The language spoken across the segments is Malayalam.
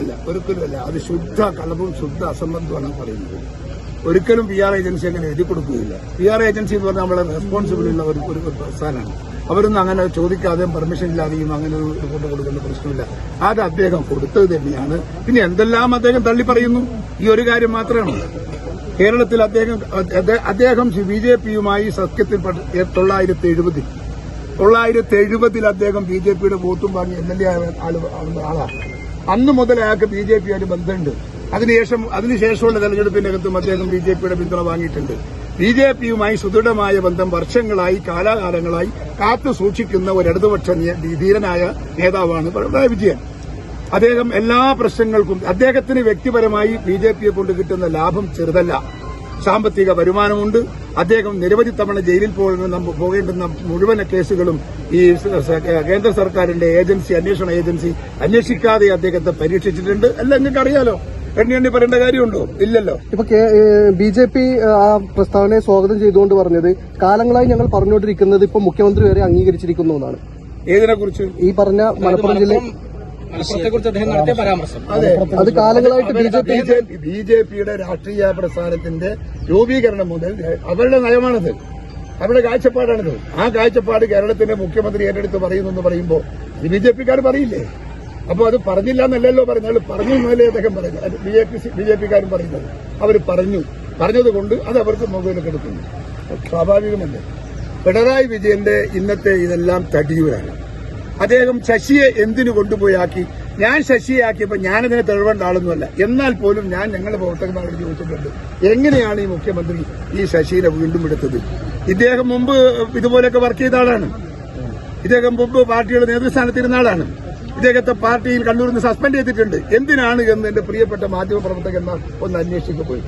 അല്ല ഒരിക്കലുമല്ല. അത് ശുദ്ധ കളവും ശുദ്ധ അസംബന്ധമാണ് പറയുന്നത്. ഒരിക്കലും പി ആർ ഏജൻസി അങ്ങനെ എഴുതി കൊടുക്കുകയില്ല. പി ആർ ഏജൻസി എന്ന് പറഞ്ഞാൽ നമ്മളെ റെസ്പോൺസിബിൾ ഉള്ള ഒരു ഒരു പ്രസ്ഥാനമാണ് അവരൊന്നും അങ്ങനെ ചോദിക്കാതെയും പെർമിഷൻ ഇല്ലാതെയും അങ്ങനെ ഒരു റിപ്പോർട്ട് കൊടുക്കുന്ന പ്രശ്നമില്ല. അത് അദ്ദേഹം കൊടുത്തത് തന്നെയാണ്. പിന്നെ എന്തെല്ലാം അദ്ദേഹം തള്ളി പറയുന്നു? ഈ ഒരു കാര്യം മാത്രമാണ്. കേരളത്തിൽ അദ്ദേഹം അദ്ദേഹം ബി ജെ പിയുമായി സഖ്യത്തിൽ തൊള്ളായിരത്തി എഴുപതിൽ തൊള്ളായിരത്തി എഴുപതിൽ അദ്ദേഹം ബി ജെ പിയുടെ വോട്ടും വാങ്ങി എം എൽ എ ആളാണ്. അന്ന് മുതൽ അയാൾക്ക് ബി ജെ പിയായിട്ട് ബന്ധമുണ്ട്. അതിനുശേഷം അതിനുശേഷമുള്ള തെരഞ്ഞെടുപ്പിനകത്തും അദ്ദേഹം ബി ജെ പിയുടെ പിന്തുണ വാങ്ങിയിട്ടുണ്ട്. ബി ജെ പിയുമായി സുദൃഢമായ ബന്ധം വർഷങ്ങളായി കാലാകാലങ്ങളായി കാത്തു സൂക്ഷിക്കുന്ന ഒരു ഇടതുപക്ഷ നിയ- ധീരനായ നേതാവാണ് പിണറായി വിജയൻ. അദ്ദേഹം എല്ലാ പ്രശ്നങ്ങൾക്കും അദ്ദേഹത്തിന് വ്യക്തിപരമായി ബി ജെ പിയെ കൊണ്ട് കിട്ടുന്ന ലാഭം ചെറുതല്ല. സാമ്പത്തിക വരുമാനമുണ്ട്. അദ്ദേഹം നിരവധി തവണ ജയിലിൽ പോകുന്ന പോകേണ്ടുന്ന മുഴുവൻ കേസുകളും ഈ കേന്ദ്ര സർക്കാരിന്റെ ഏജൻസി അന്വേഷണ ഏജൻസി അന്വേഷിക്കാതെ അദ്ദേഹത്തെ പരീക്ഷിച്ചിട്ടുണ്ട്. അല്ല നിങ്ങൾക്ക് അറിയാലോ എണ്ണി എണ്ണി പറയേണ്ട കാര്യമുണ്ടോ? ഇല്ലല്ലോ. ഇപ്പൊ ബി ജെ പി ആ പ്രസ്താവനയെ സ്വാഗതം ചെയ്തുകൊണ്ട് പറഞ്ഞത് കാലങ്ങളായി ഞങ്ങൾ പറഞ്ഞുകൊണ്ടിരിക്കുന്നത് ഇപ്പൊ മുഖ്യമന്ത്രി വരെ അംഗീകരിച്ചിരിക്കുന്നു എന്നാണ്. ഏതിനെ കുറിച്ച് ഈ പറഞ്ഞ മലപ്പുറം ജില്ല മലപ്പുറത്തെക്കുറിച്ച് അദ്ദേഹം നടത്തിയ പരാമർശം. അതെ. അത് കാലങ്ങളായിട്ട് B J P B J പിയുടെ രാഷ്ട്രീയ പ്രസ്ഥാനത്തിന്റെ രൂപീകരണം മുതൽ അവരുടെ നയമാണത്. അവരുടെ കാഴ്ചപ്പാടാണിത്. ആ കാഴ്ചപ്പാട് കേരളത്തിന്റെ മുഖ്യമന്ത്രി ഏറ്റെടുത്ത് പറയുന്നു എന്ന് പറയുമ്പോൾ ബി ജെ പിക്കാർ പറയില്ലേ? അപ്പോൾ അത് പറഞ്ഞില്ല എന്നല്ലല്ലോ പറഞ്ഞാൽ പറഞ്ഞു എന്നല്ലേ അദ്ദേഹം പറഞ്ഞു B J P B J പിക്കാരും പറയുന്നത്. അവർ പറഞ്ഞു. പറഞ്ഞതുകൊണ്ട് അത് അവർക്ക് മൊബൈലൊക്കെ എടുക്കുന്നു. സ്വാഭാവികമല്ലേ? പിണറായി വിജയന്റെ ഇന്നത്തെ ഇതെല്ലാം തടിയൂരാണ്. അദ്ദേഹം ശശിയെ എന്തിനു കൊണ്ടുപോയാക്കി? ഞാൻ ശശിയെ ആക്കിയപ്പോൾ ഞാനതിനെ തെളിവേണ്ട ആളൊന്നുമല്ല. എന്നാൽ പോലും ഞാൻ ഞങ്ങളുടെ പ്രവർത്തകന്മാരോട് ചോദിച്ചിട്ടുണ്ട് എങ്ങനെയാണ് ഈ മുഖ്യമന്ത്രി ഈ ശശിയെ വീണ്ടും എടുത്തത്? ഇദ്ദേഹം മുമ്പ് ഇതുപോലെയൊക്കെ വർക്ക് ചെയ്ത ആളാണ്. ഇദ്ദേഹം മുമ്പ് പാർട്ടിയുടെ നേതൃസ്ഥാനത്തിരുന്ന ആളാണ്. ഇദ്ദേഹത്തെ പാർട്ടിയിൽ കണ്ണൂരിൽ നിന്ന് സസ്പെൻഡ് ചെയ്തിട്ടുണ്ട്. എന്തിനാണ് എന്ന് എന്റെ പ്രിയപ്പെട്ട മാധ്യമപ്രവർത്തകന്മാർ ഒന്ന് അന്വേഷിക്കപ്പോയി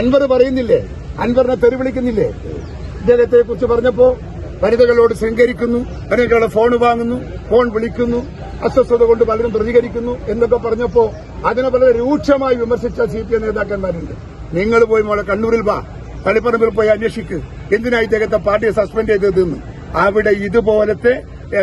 അൻവർ പറയുന്നില്ലേ? അൻവറിനെ തെരുവിളിക്കുന്നില്ലേ? ഇദ്ദേഹത്തെ കുറിച്ച് പറഞ്ഞപ്പോ വനിതകളോട് ശൃംഗരിക്കുന്നു വനിതകളുടെ ഫോൺ വാങ്ങുന്നു ഫോൺ വിളിക്കുന്നു അസ്വസ്ഥത കൊണ്ട് പലരും പ്രതികരിക്കുന്നു എന്നൊക്കെ പറഞ്ഞപ്പോ അതിനെ വളരെ രൂക്ഷമായി വിമർശിച്ച സി പി എം നേതാക്കന്മാരുണ്ട്. നിങ്ങൾ പോയി മോളെ കണ്ണൂരിൽ വാ തളിപ്പറമ്പിൽ പോയി അന്വേഷിക്ക്. എന്തിനാ ഇദ്ദേഹത്തെ പാർട്ടിയെ സസ്പെൻഡ് ചെയ്തതെന്ന്? അവിടെ ഇതുപോലത്തെ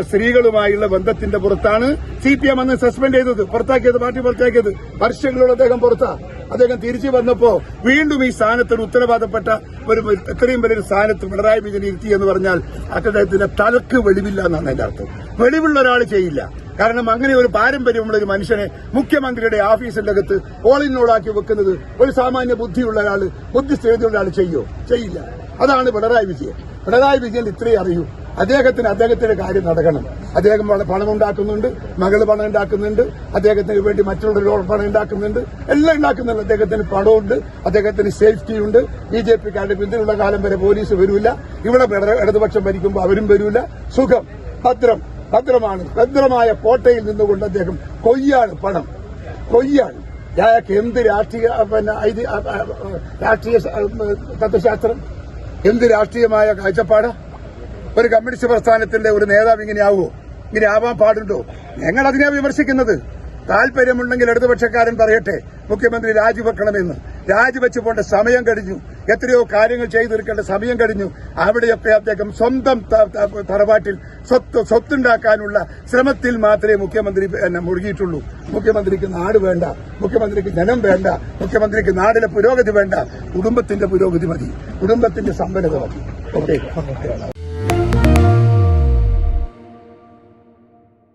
സ്ത്രീകളുമായുള്ള ബന്ധത്തിന്റെ പുറത്താണ് സി പി എം അന്ന് സസ്പെൻഡ് ചെയ്തത് പുറത്താക്കിയത് പാർട്ടി പുറത്താക്കിയത്. വർഷങ്ങളോട് അദ്ദേഹം പുറത്താ. അദ്ദേഹം തിരിച്ചു വന്നപ്പോ വീണ്ടും ഈ സ്ഥാനത്തിന് ഉത്തരവാദപ്പെട്ട ഒരു ഇത്രയും വലിയൊരു സ്ഥാനത്ത് പിണറായി വിജയൻ ഇരുത്തി എന്ന് പറഞ്ഞാൽ അദ്ദേഹത്തിന്റെ തലക്ക് വെളിവില്ല എന്നാണ് എന്റെ അർത്ഥം. വെളിവുള്ള ഒരാൾ ചെയ്യില്ല. കാരണം അങ്ങനെ ഒരു പാരമ്പര്യമുള്ള ഒരു മനുഷ്യനെ മുഖ്യമന്ത്രിയുടെ ഓഫീസിന്റെ അകത്ത് ഓളിനോടാക്കി വെക്കുന്നത് ഒരു സാമാന്യ ബുദ്ധിയുള്ള ഒരാൾ ബുദ്ധിസ്ഥിതിയുള്ള ഒരാൾ ചെയ്യോ? ചെയ്യില്ല. അതാണ് പിണറായി വിജയൻ. പിണറായി വിജയൻ ഇത്രയും അറിയൂ. അദ്ദേഹത്തിന് അദ്ദേഹത്തിന്റെ കാര്യം നടക്കണം. അദ്ദേഹം പണം ഉണ്ടാക്കുന്നുണ്ട് മകൾ പണം ഉണ്ടാക്കുന്നുണ്ട് അദ്ദേഹത്തിന് വേണ്ടി മറ്റുള്ള മറ്റുള്ളവരോട് പണം ഉണ്ടാക്കുന്നുണ്ട് എല്ലാം ഉണ്ടാക്കുന്നുണ്ട്. അദ്ദേഹത്തിന് പണമുണ്ട് അദ്ദേഹത്തിന് സേഫ്റ്റി ഉണ്ട്. ബി ജെ പിക്കാരുടെ പിന്തുണയുള്ള കാലം വരെ പോലീസ് വരില്ല ഇവിടെ ഇടതുപക്ഷം ഭരിക്കുമ്പോൾ അവരും വരില്ല സുഖം ഭദ്രം ഭദ്രമാണ്. ഭദ്രമായ കോട്ടയിൽ നിന്നുകൊണ്ട് അദ്ദേഹം കൊയ്യാണ് പണം. കൊയ്യാണ്. അയാൾക്ക് എന്ത് രാഷ്ട്രീയ പിന്നെ രാഷ്ട്രീയ തത്വശാസ്ത്രം? എന്ത് രാഷ്ട്രീയമായ കാഴ്ചപ്പാട്? ഒരു കമ്മ്യൂണിസ്റ്റ് പ്രസ്ഥാനത്തിന്റെ ഒരു നേതാവ് ഇങ്ങനെയാവോ ഇങ്ങനെ ആവാൻ പാടുണ്ടോ? ഞങ്ങൾ അതിനെ വിമർശിക്കുന്നത്. താല്പര്യമുണ്ടെങ്കിൽ ഇടതുപക്ഷക്കാരൻ പറയട്ടെ മുഖ്യമന്ത്രി രാജിവെക്കണമെന്ന്. രാജിവെച്ച് പോണ്ട സമയം കഴിഞ്ഞു. എത്രയോ കാര്യങ്ങൾ ചെയ്തു തീർക്കേണ്ട സമയം കഴിഞ്ഞു. അവിടെയൊക്കെ അദ്ദേഹം സ്വന്തം തറവാട്ടിൽ സ്വത്ത് സ്വത്തുണ്ടാക്കാനുള്ള ശ്രമത്തിൽ മാത്രമേ മുഖ്യമന്ത്രി മുഴുകിയിട്ടുള്ളൂ. മുഖ്യമന്ത്രിക്ക് നാട് വേണ്ട മുഖ്യമന്ത്രിക്ക് ജനം വേണ്ട മുഖ്യമന്ത്രിക്ക് നാടിലെ പുരോഗതി വേണ്ട. കുടുംബത്തിന്റെ പുരോഗതി മതി. കുടുംബത്തിന്റെ സമ്പന്നത മതി. ഓക്കെ?